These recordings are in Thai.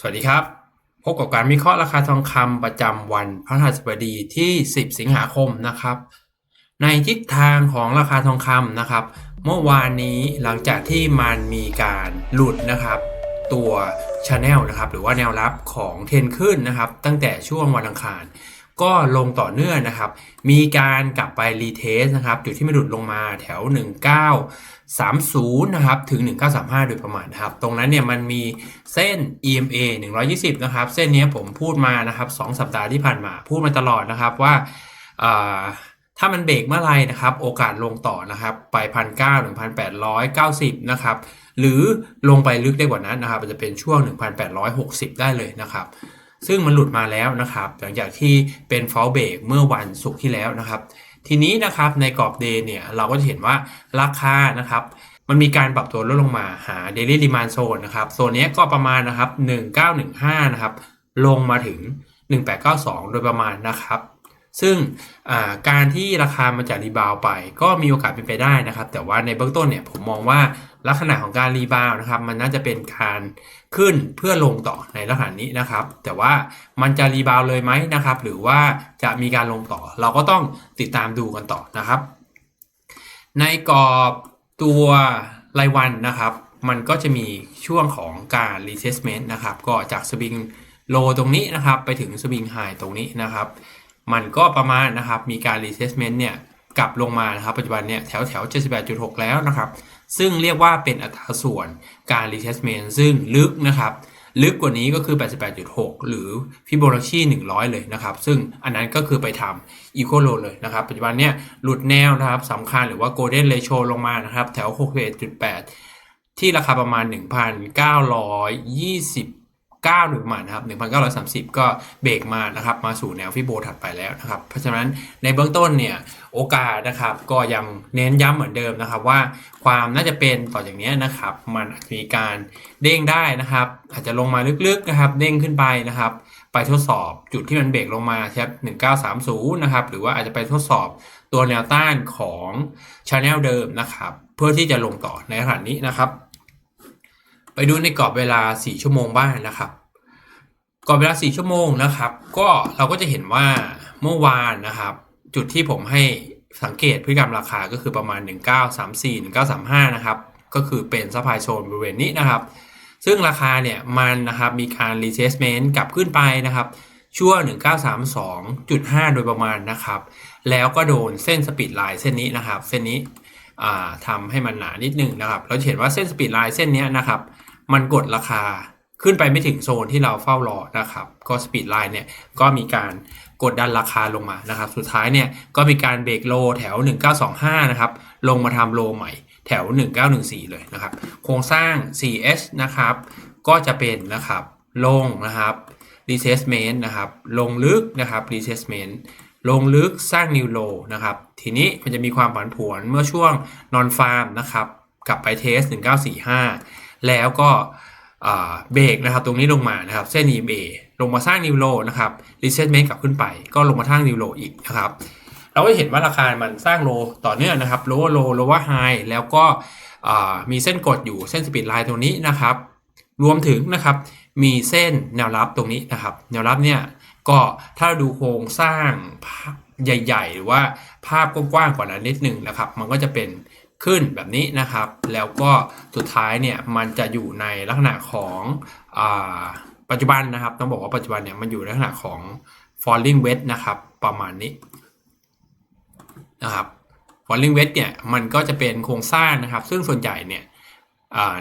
สวัสดีครับ พบกับการวิเคราะห์ราคาทองคำประจำวันพฤหัสบดีที่ 10 สิงหาคมนะครับ ในทิศทางของราคาทองคำนะครับ เมื่อวานนี้หลังจากที่มันมีการหลุดนะครับ ตัวชาแนลนะครับ หรือว่าแนวรับของเทนขึ้นนะครับ ตั้งแต่ช่วงวันอังคาร ก็ลงต่อเนื่องนะครับ มีการกลับไปรีเทสนะครับ จุดที่ไม่หลุดลงมาแถว 19 30นะครับถึง 1935 โดยประมาณนะครับ ตรงนั้นเนี่ยมันมีเส้น EMA 120 นะครับ เส้นนี้ผมพูดมานะครับ2สัปดาห์ที่ผ่านมา พูดมาตลอดนะครับว่าถ้ามันเบรกเมื่อไรนะครับ โอกาสลงต่อนะครับ ไปพันเก้าถึงพันแปดร้อยเก้าสิบนะครับ หรือลงไปลึกได้กว่านั้นนะครับจจะเป็นช่วง 1,860 ได้เลยนะครับ ซึ่งมันหลุดมาแล้วนะครับ หลังจากที่เป็นฟอลเบรกเมื่อวันศุกร์ที่แล้วนะครับ ทีนี้นะครับในกรอบเดย์เนี่ยเราก็จะเห็นว่าราคานะครับมันมีการปรับตัวลดลงมาหา Daily Demand Zone นะครับโซนนี้ก็ประมาณนะครับ1915นะครับลงมาถึง 1892 โดยประมาณนะครับซึ่งการที่ราคามันจะรีบาวไป ก็มีโอกาสเป็นไปได้นะครับ แต่ว่าในเบื้องต้นเนี่ยผมมองว่า ลักษณะของการรีบาวด์นะครับ มันน่าจะเป็นการขึ้นเพื่อลงต่อในลักษณะนี้นะครับ แต่ว่ามันจะรีบาวด์เลยไหมนะครับ หรือว่าจะมีการลงต่อ เราก็ต้องติดตามดูกันต่อนะครับ ในกรอบตัวรายวันนะครับ มันก็จะมีช่วงของการ retracement นะครับ ก็จากสวิงโลตรงนี้นะครับ ไปถึงสวิงไฮตรงนี้นะครับ มันก็ประมาณนะครับ มีการ retracement เนี่ย กลับลงมานะครับปัจจุบันเนี่ยแถวแถว78.6 แล้วนะครับ ซึ่งเรียกว่าเป็นอัตราส่วนการ retracement ซึ่งลึกนะครับ ลึกกว่านี้ก็คือ 88.6 หรือฟิโบนัชชี100 เลยนะครับ ซึ่งอันนั้นก็คือไปทำ equal low เลยนะครับ ปัจจุบันเนี่ยหลุดแนวนะครับสำคัญหรือว่า golden ratio ลงมานะครับ แถว 61.8 ที่ราคาประมาณ 1,920 9หรือประมาณนะครับ1,930 ก็เบรกมานะครับมาสู่แนวฟิโบถัดไปแล้วนะครับ เพราะฉะนั้นในเบื้องต้นเนี่ยโอกาสนะครับก็ยังเน้นย้ำเหมือนเดิมนะครับ ว่าความน่าจะเป็นต่อจากนี้นะครับ มันอาจจะมีการเด้งได้นะครับ อาจจะลงมาลึกๆนะครับ เด้งขึ้นไปนะครับ ไปทดสอบจุดที่มันเบรกลงมาครับ1930นะครับหรือว่าอาจจะไปทดสอบตัวแนวต้านของช n แนลเดิมนะครับ เพื่อที่จะลงต่อในขณะนี้นะครับ ไปดูในกรอบเวลา 4 ชั่วโมงบ้างนะครับกรอบเวลา 4 ชั่วโมงนะครับ ก็เราก็จะเห็นว่าเมื่อวานนะครับ จุดที่ผมให้สังเกตพฤติกรรมราคาก็คือประมาณ 1934 1935 นะครับ ก็คือเป็นซัพพลายโซนบริเวณนี้นะครับ ซึ่งราคาเนี่ยมันนะครับมีการ retracement กลับขึ้นไปนะครับช่วง1932.5 โดยประมาณนะครับ แล้วก็โดนเส้นสปีดไลน์เส้นนี้นะครับ เส้นนี้ทำให้มันหนานิดนึงนะครับ เราจะเห็นว่าเส้นสปีดไลน์เส้นนี้นะครับ มันกดราคาขึ้นไปไม่ถึงโซนที่เราเฝ้ารอนะครับ ก็สปีดไลน์เนี่ยก็มีการกดดันราคาลงมานะครับ สุดท้ายเนี่ยก็มีการเบรกโลแถว 1925 นะครับ ลงมาทำโลใหม่แถว 1914 เลยนะครับ โครงสร้าง 4H นะครับ ก็จะเป็นนะครับ ลงนะครับ retracement นะครับ ลงลึกนะครับ retracement ลงลึกสร้าง new low นะครับ ทีนี้มันจะมีความผันผวนเมื่อช่วง non farm นะครับ กลับไปเทส 1945 แล้วก็เบรกนะครับตรงนี้ลงมานะครับเส้น EMA ลงมาสร้าง new low นะครับ retracement กลับขึ้นไป ก็ลงมาสร้าง new low อีกนะครับเราก็เห็นว่าราคามันสร้างโลต่อเนื่องนะครับ lower low lower high แล้วก็มีเส้นกดอยู่เส้นสปีดไลน์ตรงนี้นะครับ รวมถึงนะครับมีเส้นแนวรับตรงนี้นะครับ แนวรับเนี่ยก็ถ้าเราดูโครงสร้างใหญ่ ๆ หรือว่าภาพกว้างๆกว่านั้นนิดนึงนะครับ มันก็จะเป็น ขึ้นแบบนี้นะครับ แล้วก็สุดท้ายเนี่ยมันจะอยู่ในลักษณะของอปัจจุบันนะครับ ต้องบอกว่าปัจจุบันเนี่ยมันอยู่ในลักษณะของ falling wedge นะครับ ประมาณนี้นะครับ falling wedge เนี่ยมันก็จะเป็นโครงสร้างนะครับ ซึ่งส่วนใหญ่เนี่ย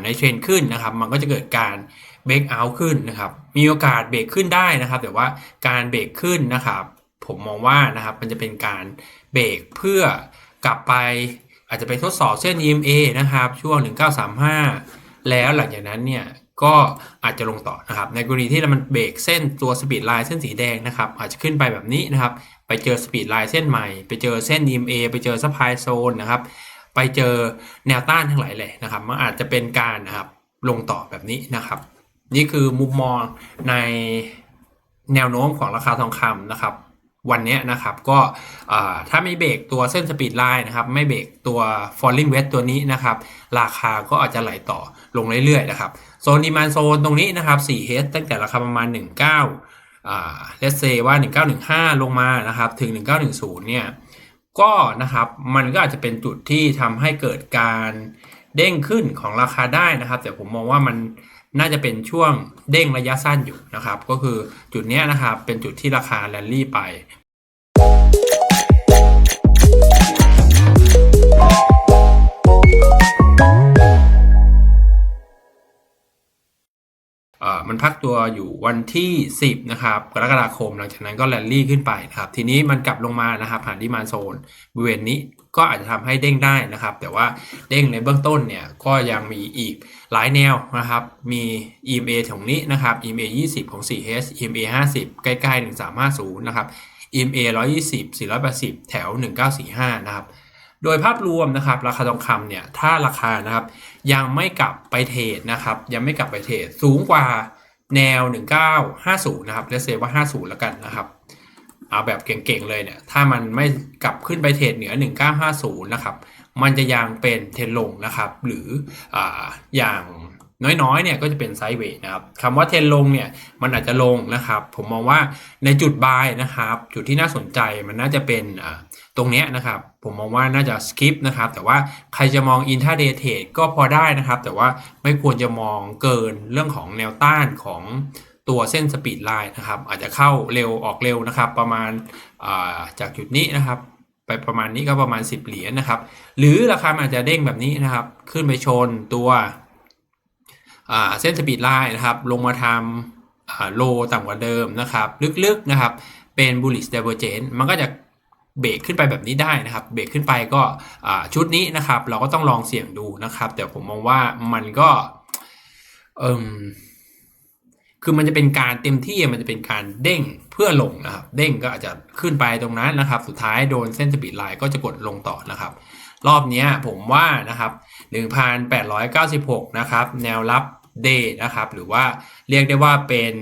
ในเทรนขึ้นนะครับ มันก็จะเกิดการเบรกเอาท์ขึ้นนะครับ มีโอกาสเบรกขึ้นได้นะครับ แต่ว่าการเบรกขึ้นนะครับ ผมมองว่านะครับมันจะเป็นการเบรกเพื่อกลับไป อาจจะไปทดสอบเส้น EMA นะครับ ช่วง 1935 แล้วหลังจากนั้นเนี่ยก็อาจจะลงต่อนะครับ ในกรณีที่มันเบรกเส้นตัวสปีดไลน์เส้นสีแดงนะครับ อาจจะขึ้นไปแบบนี้นะครับ ไปเจอสปีดไลน์เส้นใหม่ ไปเจอเส้น EMA ไปเจอซัพพลายโซนนะครับ ไปเจอแนวต้านทั้งหลายเลยนะครับ มันอาจจะเป็นการนะครับลงต่อแบบนี้นะครับ นี่คือมุมมองในแนวโน้มของราคาทองคำนะครับ วันนี้นะครับก็ถ้าไม่เบรกตัวเส้นสปีดไลน์นะครับไม่เบรกตัว falling wedge ตัวนี้นะครับราคาก็อาจจะไหลต่อลงเรื่อยๆนะครับโซนดีมานโซนตรงนี้นะครับ 4H ตั้งแต่ราคาประมาณ 19อ่า let's say ว่า 1915 ลงมานะครับถึง 1910 เนี่ยก็นะครับมันก็อาจจะเป็นจุดที่ทำให้เกิดการเด้งขึ้นของราคาได้นะครับ แต่ผมมองว่ามันน่าจะเป็นช่วงเด้งระยะสั้นอยู่นะครับ ก็คือจุดนี้นะครับเป็นจุดที่ราคาแรลลี่ไป มันพักตัวอยู่วันที่ 10 นะครับกรกฎาคม หลังจากนั้นก็แรลลี่ขึ้นไปนะครับ ทีนี้มันกลับลงมานะครับผ่านดีมานโซนบริเวณนี้ก็อาจจะทำให้เด้งได้นะครับ แต่ว่าเด้งในเบื้องต้นเนี่ยก็ยังมีอีกหลายแนวนะครับ มี EMA ของนี้นะครับ EMA 20 ของ 4H EMA 50 ใกล้ๆ 1350 นะครับ EMA 120 480 แถว 1945 นะครับ โดยภาพรวมนะครับราคาทองคำเนี่ยถ้าราคานะครับยังไม่กลับไปเทรดนะครับยังไม่กลับไปเทรดสูงกว่าแนว 1950 นะครับเลเซว่า 50 แล้วกันนะครับเอาแบบเก่งๆเลยเนี่ยถ้ามันไม่กลับขึ้นไปเทรดเหนือ 1950 นะครับมันจะยังเป็นเทรนลงนะครับหรือออย่างน้อยๆเนี่ยก็จะเป็นไซด์เวย์นะครับคำว่าเทรนลงเนี่ยมันอาจจะลงนะครับ ผมมองว่าในจุดบายนะครับ จุดที่น่าสนใจมันน่าจะเป็นอ่า ตรงนี้นะครับ ผมมองว่าน่าจะสคิปนะครับ แต่ว่าใครจะมอง intraday trade ก็พอได้นะครับ แต่ว่าไม่ควรจะมองเกินเรื่องของแนวต้านของตัวเส้นสปีดไลน์นะครับ อาจจะเข้าเร็วออกเร็วนะครับ ประมาณาจากจุดนี้นะครับไปประมาณนี้ก็ประมาณ 10 เหรียญนะครับ หรือราคาอาจจะเด้งแบบนี้นะครับ ขึ้นไปชนตัวเส้นสปีดไลน์นะครับ ลงมาทำโลต่ำกว่าเดิมนะครับ ลึกๆนะครับ เป็น bullish divergence มันก็จะ เบรกขึ้นไปแบบนี้ได้นะครับ เบรกขึ้นไปก็ชุดนี้นะครับ เราก็ต้องลองเสี่ยงดูนะครับ แต่ผมมองว่ามันก็เอมคือมันจะเป็นการเต็มที่มันจะเป็นการเด้งเพื่อลงนะครับ เด้งก็อาจจะขึ้นไปตรงนั้นนะครับ สุดท้ายโดนเส้นสปีดไลน์ก็จะกดลงต่อนะครับ รอบนี้ผมว่านะครับ 1,896 นะครับ แนวรับเดนะครับ หรือว่าเรียกได้ว่าเป็น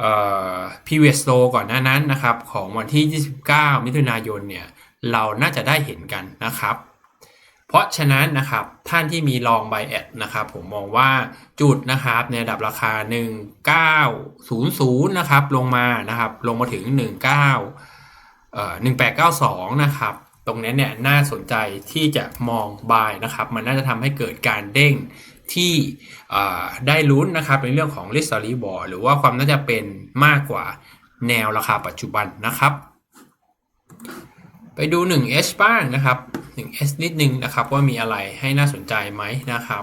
เอ่อ previous low ก่อนหน้านั้นนะครับของวันที่ 29 มิถุนายนเนี่ยเราน่าจะได้เห็นกันนะครับ เพราะฉะนั้นนะครับท่านที่มีลองไบแอดนะครับผมมองว่าจุดนะครับในระดับราคา 1900 นะครับลงมานะครับลงมาถึง 19เอ่อ1892 นะครับตรงนี้เนี่ยน่าสนใจที่จะมองบายนะครับมันน่าจะทำให้เกิดการเด้ง ที่ได้ลุ้นนะครับในเรื่องของ r i s k r e w a r d หรือว่าความน่าจะเป็นมากกว่าแนวราคาปัจจุบันนะครับ ไปดู 1H บ้างนะครับ 1H นิดนึงนะครับว่ามีอะไรให้น่าสนใจไหมนะครับ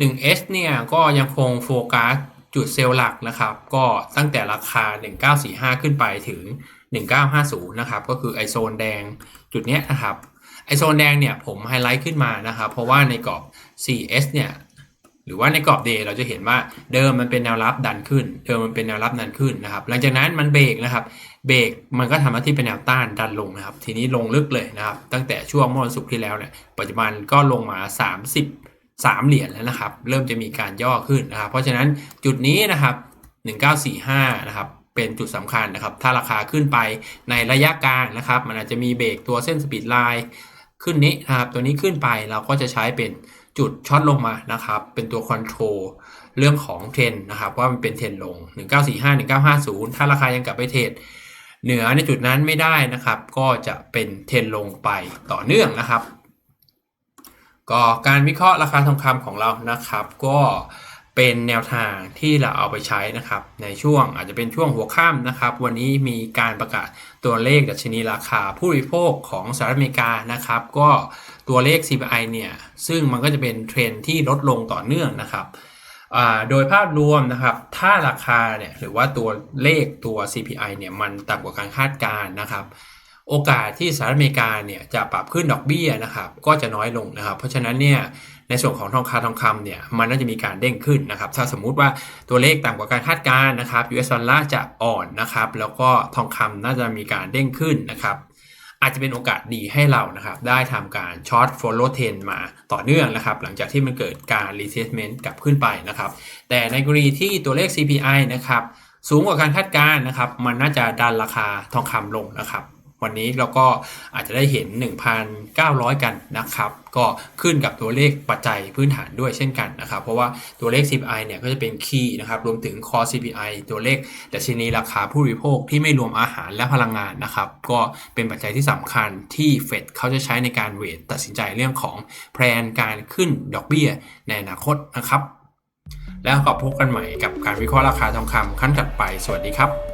1H เนี่ยก็ยังคงโฟกัสจุดเซลล์หลักนะครับ ก็ตั้งแต่ราคา 1945 ขึ้นไปถึง 1950 นะครับ ก็คือไอโซนแดงจุดเนี้ยนะครับไอโซนแดงเนี่ยผมไฮไลท์ขึ้นมานะครับ เพราะว่าในกรอบ 4S เนี่ย หรือว่าในกรอบเดย์เราจะเห็นว่าเดิมมันเป็นแนวรับดันขึ้น เดิมมันเป็นแนวรับดันขึ้นนะครับ หลังจากนั้นมันเบรกนะครับ เบรกมันก็ทำหน้าที่เป็นแนวต้านดันลงนะครับ ทีนี้ลงลึกเลยนะครับ ตั้งแต่ช่วงเมื่อวันศุกร์ที่แล้วเนี่ย ปัจจุบันก็ลงมา33เหรียญแล้วนะครับ เริ่มจะมีการย่อขึ้นนะครับ เพราะฉะนั้นจุดนี้นะครับ 1945 นะครับเป็นจุดสำคัญนะครับ ถ้าราคาขึ้นไปในระยะกลางนะครับ มันอาจจะมีเบรกตัวเส้นสปีดไลน์ขึ้นนี้นะครับ ตัวนี้ขึ้นไปเราก็จะใช้เป็น จุดช็อตลงมานะครับ เป็นตัวคอนโทรลเรื่องของเทรนนะครับ ว่ามันเป็นเทรนลง 1945 1950 ถ้าราคายังกลับไปเทรดเหนือในจุดนั้นไม่ได้นะครับ ก็จะเป็นเทรนลงไปต่อเนื่องนะครับ ก็การวิเคราะห์ราคาทองคำของเรานะครับ ก็ เป็นแนวทางที่เราเอาไปใช้นะครับ ในช่วงอาจจะเป็นช่วงหัวค่ำนะครับ วันนี้มีการประกาศตัวเลขดัชนีราคาผู้บริโภคของสหรัฐอเมริกานะครับ ก็ตัวเลข CPI เนี่ยซึ่งมันก็จะเป็นเทรนที่ลดลงต่อเนื่องนะครับโดยภาพรวมนะครับ ถ้าราคาเนี่ยหรือว่าตัวเลขตัว CPI เนี่ยมันต่ำกว่าการคาดการณ์นะครับ โอกาสที่สหรัฐอเมริกาเนี่ยจะปรับขึ้นดอกเบี้ยนะครับก็จะน้อยลงนะครับ เพราะฉะนั้นเนี่ยในส่วนของทองคำทองคำเนี่ยมันน่าจะมีการเด้งขึ้นนะครับ ถ้าสมมุติว่าตัวเลขต่ำกว่าการคาดการณ์นะครับ US ดอลลาร์จะอ่อนนะครับ แล้วก็ทองคำน่าจะมีการเด้งขึ้นนะครับ อาจจะเป็นโอกาสดีให้เรานะครับ ได้ทำการช็อต follow trend มาต่อเนื่องนะครับ หลังจากที่มันเกิดการ retracement กลับขึ้นไปนะครับ แต่ในกรณีที่ตัวเลข CPI นะครับสูงกว่าการคาดการณ์นะครับ มันน่าจะดันราคาทองคำลงนะครับ วันนี้เราก็อาจจะได้เห็น 1,900 กันนะครับ ก็ขึ้นกับตัวเลขปัจจัยพื้นฐานด้วยเช่นกันนะครับ เพราะว่าตัวเลข CPI เนี่ยก็จะเป็นคีย์นะครับ รวมถึง Core CPI ตัวเลขดัชนีราคาผู้บริโภคที่ไม่รวมอาหารและพลังงานนะครับ ก็เป็นปัจจัยที่สำคัญที่เฟดเขาจะใช้ในการเวทตัดสินใจเรื่องของแพลนการขึ้นดอกเบี้ยในอนาคตนะครับ แล้วก็พบกันใหม่กับการวิเคราะห์ราคาทองคำขั้นถัดไป สวัสดีครับ